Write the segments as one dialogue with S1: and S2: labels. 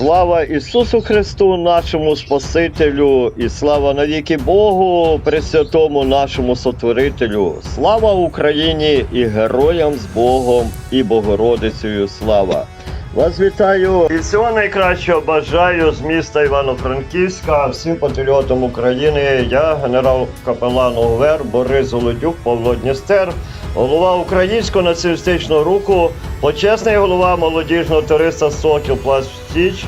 S1: Слава Ісусу Христу, нашому Спасителю, і слава навіки Богу, Пресвятому нашому Сотворителю. Слава Україні і героям з Богом і Богородицею слава. Вас вітаю і всього найкращого бажаю з міста Івано-Франківська, всім патріотам України. Я генерал капелан ОВР Борис Голодюк, Павло Дністер, голова Українського націоналістичного руху, почесний голова молодіжного туриста Сокіл Пласт Січ.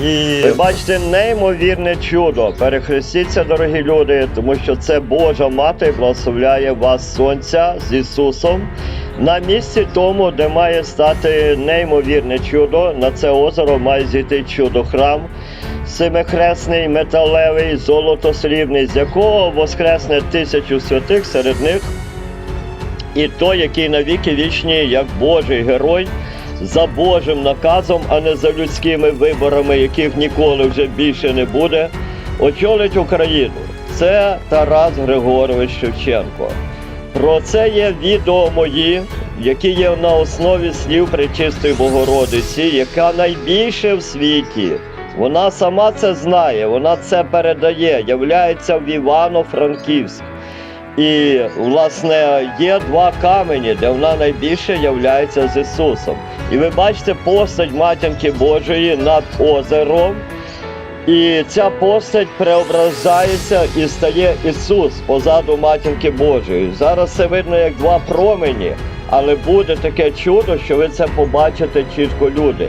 S1: І бачите неймовірне чудо. Перехрестіться, дорогі люди, тому що це Божа мати благословляє вас сонця з Ісусом на місці тому, де має стати неймовірне чудо. На це озеро має зійти чудо храм. Семихресний, металевий, золото-срібний, з якого воскресне тисячу святих серед них. І той, який навіки вічні, як Божий герой, за Божим наказом, а не за людськими виборами, яких ніколи вже більше не буде, очолить Україну. Це Тарас Григорович Шевченко. Про це є відео мої, які є на основі слів Пречистої Богородиці, яка найбільше в світі. Вона сама це знає, вона це передає, являється в Івано-Франківськ. І, власне, є два камені, де вона найбільше являється з Ісусом. І ви бачите постать матінки Божої над озером. І ця постать преображається і стає Ісус позаду матінки Божої. Зараз це видно як два промені, але буде таке чудо, що ви це побачите чітко люди.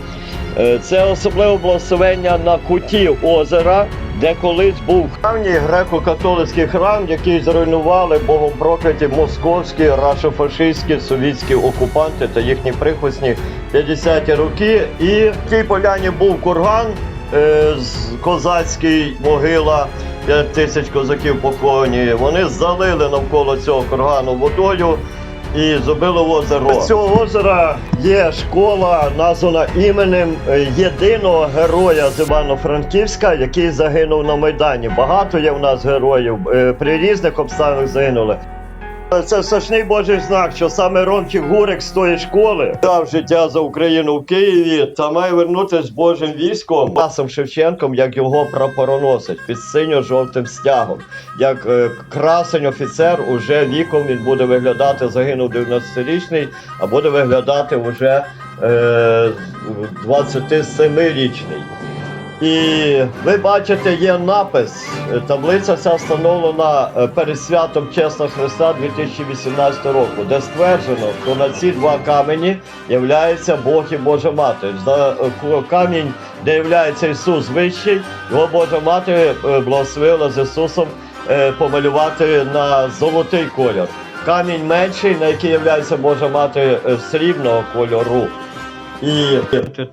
S1: Е, Це особливе благословення на куті озера, де колись був давній греко-католицький храм, який зруйнували богом прокляті московські, рашофашистські, совітські окупанти та їхні прихвостні 50-ті роки. І в тій поляні був курган козацький могила. 5 тисяч козаків поховані. Вони залили навколо цього кургану водою і зробили озеро. З цього озера є школа, названа іменем е, єдиного героя з Івано-Франківська, який загинув на Майдані. Багато є в нас героїв, е, при різних обставинах загинули. Це страшний Божий знак, що саме Ромчик Гурик з тої школи дав життя за Україну в Києві та має вернутися з Божим військом Пасом Шевченком, як його прапороносить під синьо-жовтим стягом. Як е, красень офіцер уже віком він буде виглядати, загинув 19-річний, а буде виглядати вже е, 27-річний. І ви бачите, є напис. Е, Таблиця ця встановлена е, перед святом Чесного Христа 2018 року, де стверджено, що на ці два камені являється Бог і Божа Мати. За е, камінь, де являється Ісус вищий, його Божа Мати благословила з Ісусом помалювати на золотий кольор. Камінь менший, на який являється Божа Мати срібного кольору. І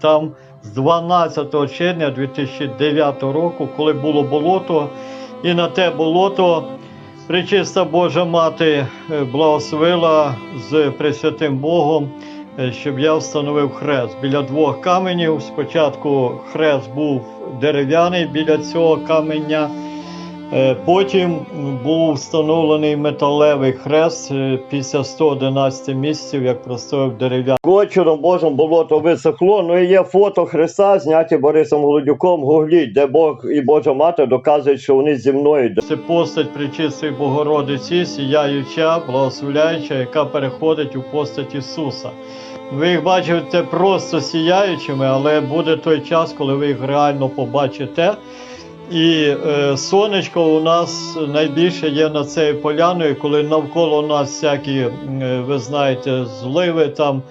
S1: там з 12 червня 2009 року, коли було болото, і на те болото Пречиста Божа Мати е, благословила з Пресвятим Богом, е, щоб я встановив хрест біля двох каменів. Спочатку хрест був дерев'яний біля цього каменя. Е, Потім був встановлений металевий хрест е, після 111 місяців, як простояв дерев'яний. Кочуром Божим болото висохло. Ну і є фото Христа, зняті Борисом Голодюком. Гугліть, де Бог і Божа Мати доказують, що вони зі мною. Це постать Пречистої Богородиці, сіяюча, благословляюча, яка переходить у постать Ісуса. Ви їх бачите просто сіяючими, але буде той час, коли ви їх реально побачите. І е, сонечко у нас найбільше є над цією поляною, коли навколо нас всякі, е, ви знаєте, зливи там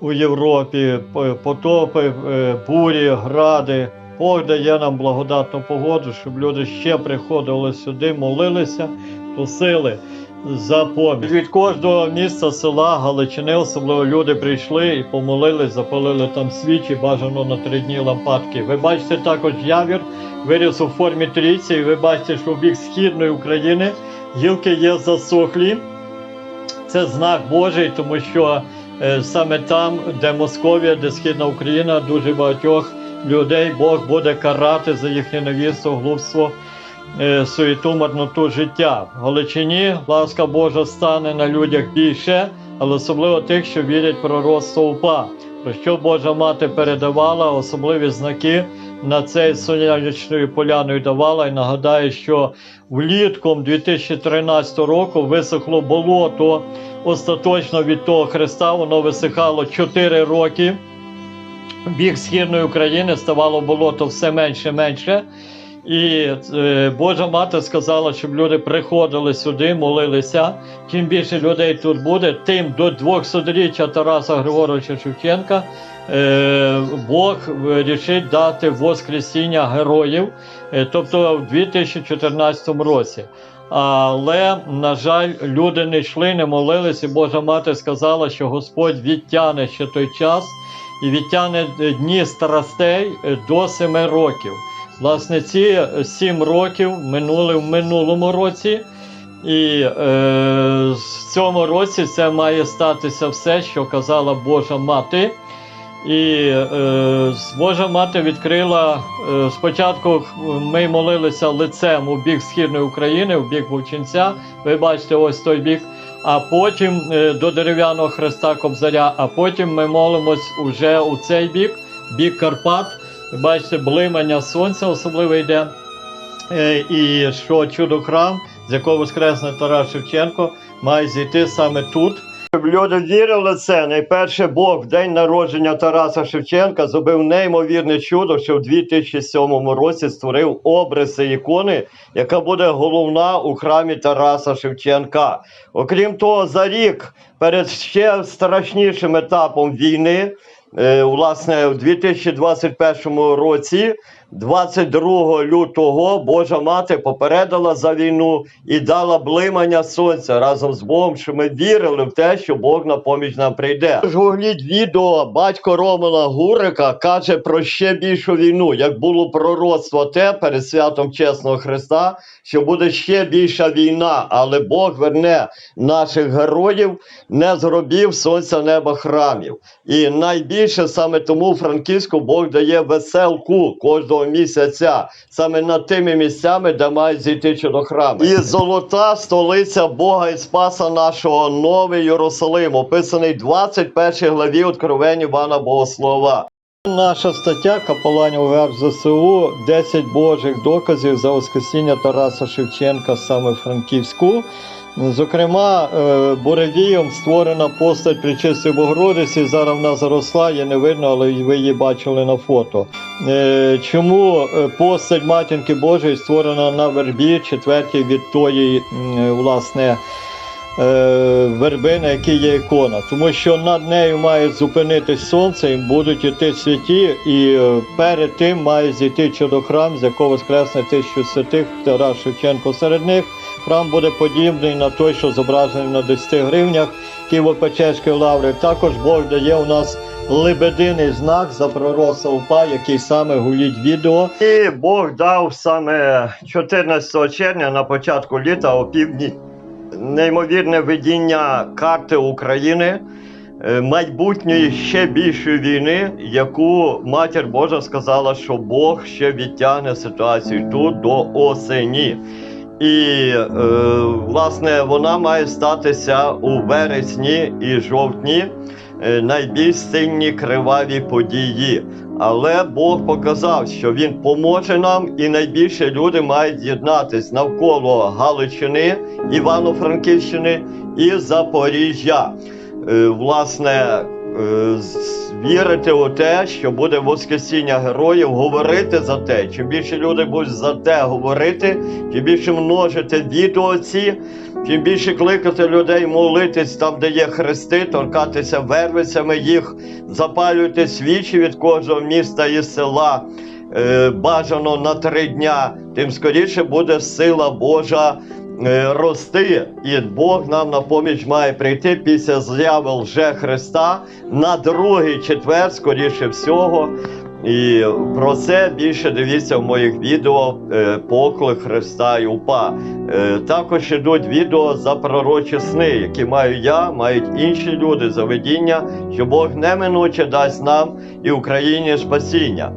S1: у Європі, потопи, е, бурі, гради. Бог дає нам благодатну погоду, щоб люди ще приходили сюди, молилися, просили за поміч. Від кожного міста, села, Галичини, особливо люди прийшли і помолились, запалили там свічі, бажано на три дні лампадки. Ви бачите також явір виріс у формі трійці, і ви бачите, що в бік східної України гілки є засохлі. Це знак Божий, тому що е, саме там, де Московія, де Східна Україна, дуже багатьох людей Бог буде карати за їхнє невірство, глупство, суєту, марноту життя. В Галичині ласка Божа стане на людях більше, але особливо тих, що вірять в пророцтво УПА, про що Божа мати передавала особливі знаки
S2: на цей сонячною поляною давала. І нагадаю, що влітком 2013 року висохло болото остаточно від того хреста. Воно висихало 4 роки. Бік східної України ставало болото все менше і менше. І е, Божа мати сказала, щоб люди приходили сюди, молилися. Чим більше людей тут буде, тим до 200-річчя Тараса Григоровича Шевченка е, Бог вирішить дати Воскресіння героїв, е, тобто в 2014 році. Але, на жаль, люди не йшли, не молились, і Божа мати сказала, що Господь відтягне ще той час і відтягне дні страстей до семи років. Власне, ці е, сім років минули в минулому році, і е, в цьому році це має статися все, що казала Божа мати. І е, Божа мати відкрила е, спочатку ми молилися лицем у бік східної України, в бік Вовчинця. Ви бачите, ось той бік. А потім е, до дерев'яного хреста Кобзаря, а потім ми молимось уже у цей бік, бік Карпат. Бачите, блимання сонця особливо йде. Е, і що чудо храм, з якого воскресне Тарас Шевченко, має зійти саме тут.
S1: Люди вірили це, найперше Бог в день народження Тараса Шевченка зробив неймовірне чудо, що в 2007 році створив обриси ікони, яка буде головна у храмі Тараса Шевченка. Окрім того, за рік перед ще страшнішим етапом війни, власне, в 2021 році. 22 лютого Божа мати попередила за війну і дала блимання сонця разом з Богом, що ми вірили в те, що Бог на поміч нам прийде. Гугліть відео батько Романа Гурика каже про ще більшу війну, як було пророцтво те перед святом Чесного Христа, що буде ще більша війна, але Бог верне наших героїв не з гробів сонця, неба, храмів. І найбільше саме тому Франківську Бог дає веселку кожного місяця, саме над тими місцями, де мають зійти чудохрами. І золота столиця Бога і Спаса нашого Новий Єрусалим, описаний в 21 главі Откровень Івана Богослова.
S2: Наша стаття Капеланів ВР ЗСУ 10 Божих доказів за Воскресіння Тараса Шевченка саме Франківську. Зокрема, е, Буревієм створена постать Пречистої Богородиці. Зараз вона заросла, її не видно, але ви її бачили на фото. Е, Чому е, постать Матінки Божої створена на вербі четвертій від тої, власне, верби, на якій є ікона, тому що над нею має зупинитись сонце, і будуть іти святі, і перед тим має зійти чудохрам, з якого воскресне тисячу святих Тарас Шевченко серед них. Храм буде подібний на той, що зображений на 10 гривнях Києво-Печерської лаври. Також Бог дає у нас лебединий знак за пророцтва УПА, який саме гуліть відео. І Бог дав саме 14 червня на початку літа о півдні неймовірне видіння карти України, е, майбутньої ще більшої війни, яку матір Божа сказала, що Бог ще відтягне ситуацію тут до осені. І е, власне вона має статися у вересні і жовтні е, найбільш сильні криваві події. Але Бог показав, що Він поможе нам, і найбільше люди мають єднатись навколо Галичини, Івано-Франківщини і Запоріжжя. Е, Власне, вірити у те, що буде Воскресіння героїв, говорити за те. Чим більше люди будуть за те говорити, чим більше множити відео ці, чим більше кликати людей молитись там, де є хрести, торкатися вервицями їх, запалювати свічі від кожного міста і села. е, Бажано на три дня, тим скоріше буде сила Божа е, рости, і Бог нам на поміч має прийти після з'яви лже Христа на другий четвер, скоріше всього. І про це більше дивіться в моїх відео е, Поклик Христа і УПА. Е, також ідуть відео за пророчі сни, які маю я, мають інші люди за видіння, що Бог неминуче дасть нам і Україні спасіння.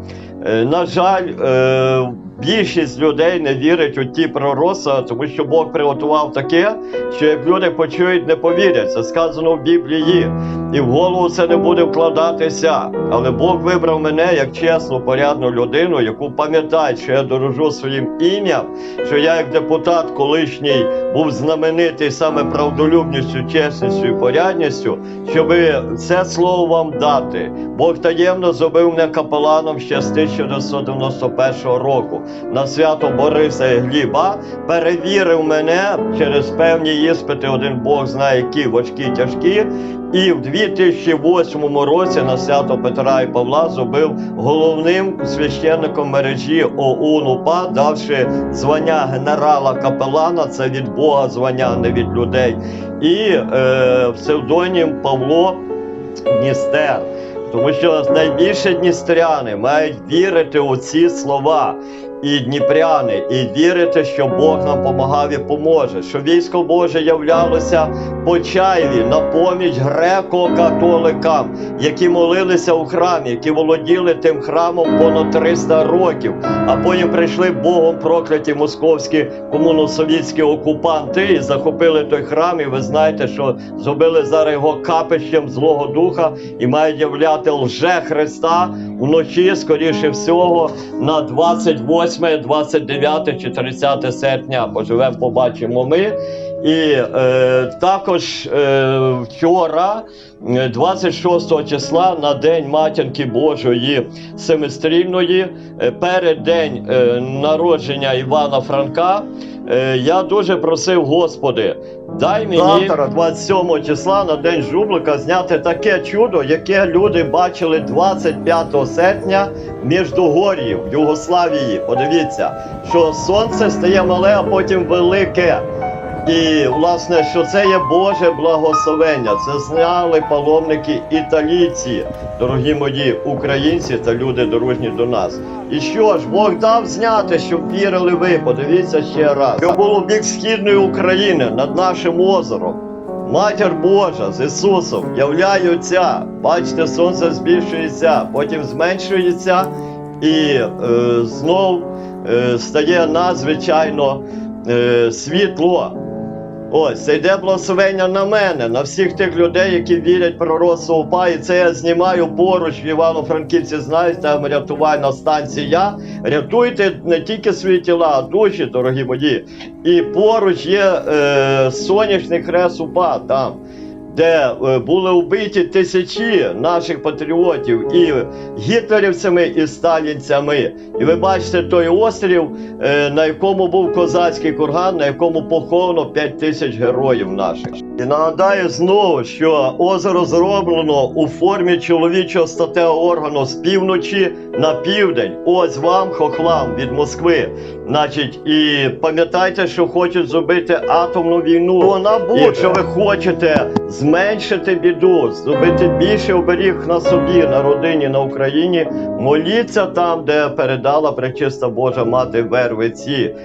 S2: Е, на жаль, е,
S1: більшість людей не вірить у ті пророцтва, тому що Бог приготував таке, що як люди почують, не повірять. Це сказано в Біблії. І в голову це не буде вкладатися. Але Бог вибрав мене як чесну, порядну людину, яку пам'ятає, що я дорожу своїм ім'ям, що я як депутат колишній був знаменитий саме правдолюбністю, чесністю і порядністю, щоб це слово вам дати. Бог таємно зробив мене капеланом ще з 1991 року на свято Бориса і Гліба. Перевірив мене через певні іспити, один Бог знає, які важкі, тяжкі. І в 2008 році на свято Петра і Павла зробив головним священником мережі ОУН УПА, давши звання генерала капелана. Це від Бога звання, не від людей. І е, псевдонім Павло Дністер. Тому що найбільше дністряни мають вірити у ці слова. І дніпряни, і вірити, що Бог нам помагав і поможе, що військо Боже являлося по чайві на поміч греко-католикам, які молилися у храмі, які володіли тим храмом понад 300 років. А потім прийшли Богом прокляті московські комуносовітські окупанти і захопили той храм. І ви знаєте, що зробили зараз його капищем Злого Духа і мають являти лже Христа вночі, скоріше всього, на 28, 29 чи 30 серпня. Поживемо, побачимо ми. І е, також е, вчора, е, 26 числа, на День Матінки Божої Семистрільної, е, перед день е, народження Івана Франка, е, я дуже просив Господи, дай мені завтра, 27 числа, на День Жублика, зняти таке чудо, яке люди бачили 25 серпня в Міждугор'ї в Югославії. Подивіться, що сонце стає мале, а потім велике. І власне, що це є Боже благословення. Це знали паломники італійці, дорогі мої українці та люди дорожні до нас. І що ж, Бог дав зняти, щоб вірили ви. Подивіться ще раз. Що було бік східної України над нашим озером. Матір Божа з Ісусом являються. Бачите, сонце збільшується, потім зменшується і е, знов е, стає надзвичайно е, світло. Ось, це йде благословення на мене, на всіх тих людей, які вірять пророцтво УПА. І це я знімаю поруч в Івано-Франківці, знаєте, там рятувальна станція. Рятуйте не тільки свої тіла, а душі, дорогі мої. І поруч є е, сонячний хрест УПА там. Де е, були вбиті тисячі наших патріотів і гітлерівцями, і сталінцями. І ви бачите той острів, е, на якому був козацький курган, на якому поховано 5 тисяч героїв наших. І нагадаю знову, що озеро зроблено у формі чоловічого статевого органу з півночі на південь. Ось вам, хохлам від Москви. Значить, і пам'ятайте, що хочуть зробити атомну війну. Вона буде. Якщо ви хочете зменшити біду, зробити більше оберіг на собі, на родині, на Україні, моліться там, де передала пречиста Божа мати вервиці.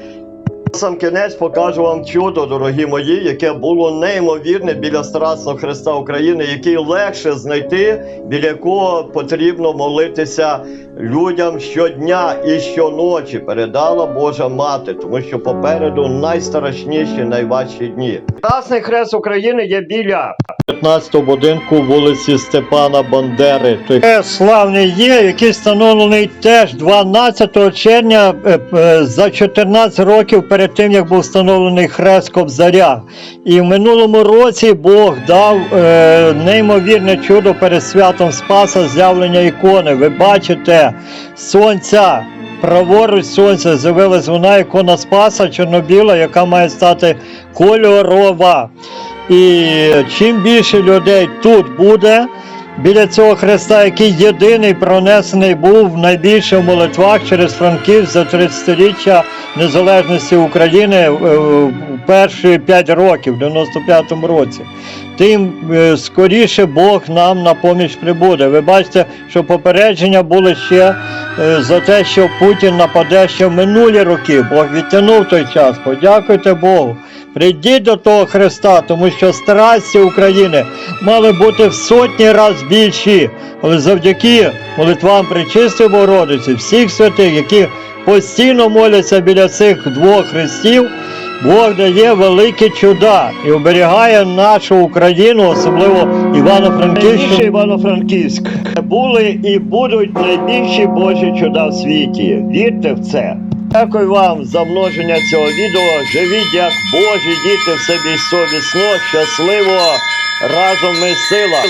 S1: Сам кінець покажу вам чудо, дорогі мої, яке було неймовірне біля Страсного Христа України, який легше знайти, біля якого потрібно молитися людям щодня і щоночі. Передала Божа мати, тому що попереду найстрашніші, найважчі дні. Красний хрест України є біля
S2: 15 будинку вулиці Степана Бандери. Е, славний є, який встановлений теж 12 червня е, е, за 14 років перед тим, як був встановлений хрест Кобзаря. І в минулому році Бог дав е, неймовірне чудо перед святом Спаса з'явлення ікони. Ви бачите сонця. Праворуч сонця з'явилась вона ікона Спаса чорнобіла, яка має стати кольорова. І чим більше людей тут буде біля цього Христа, який єдиний пронесений був найбільше в молитвах через Франків за 30-річчя незалежності України е, в перші 5 років, в 95-му році, тим е, скоріше Бог нам на поміч прибуде. Ви бачите, що попередження були ще е, за те, що Путін нападе ще в минулі роки. Бог відтягнув той час. Подякуйте Богу. Прийдіть до того Христа, тому що страсті України мали бути в сотні разів більші, але завдяки молитвам Пречистої Богородиці, всіх святих, які постійно моляться біля цих двох хрестів, Бог дає великі чуда і оберігає нашу Україну, особливо Івано-Франківщину.
S1: Найбільше Івано-Франківськ. Були і будуть найбільші Божі чуда в світі. Вірте в це. Дякую вам за множення цього відео. Живіть як Божі діти в собі совісно, щасливо. Разом ми сила.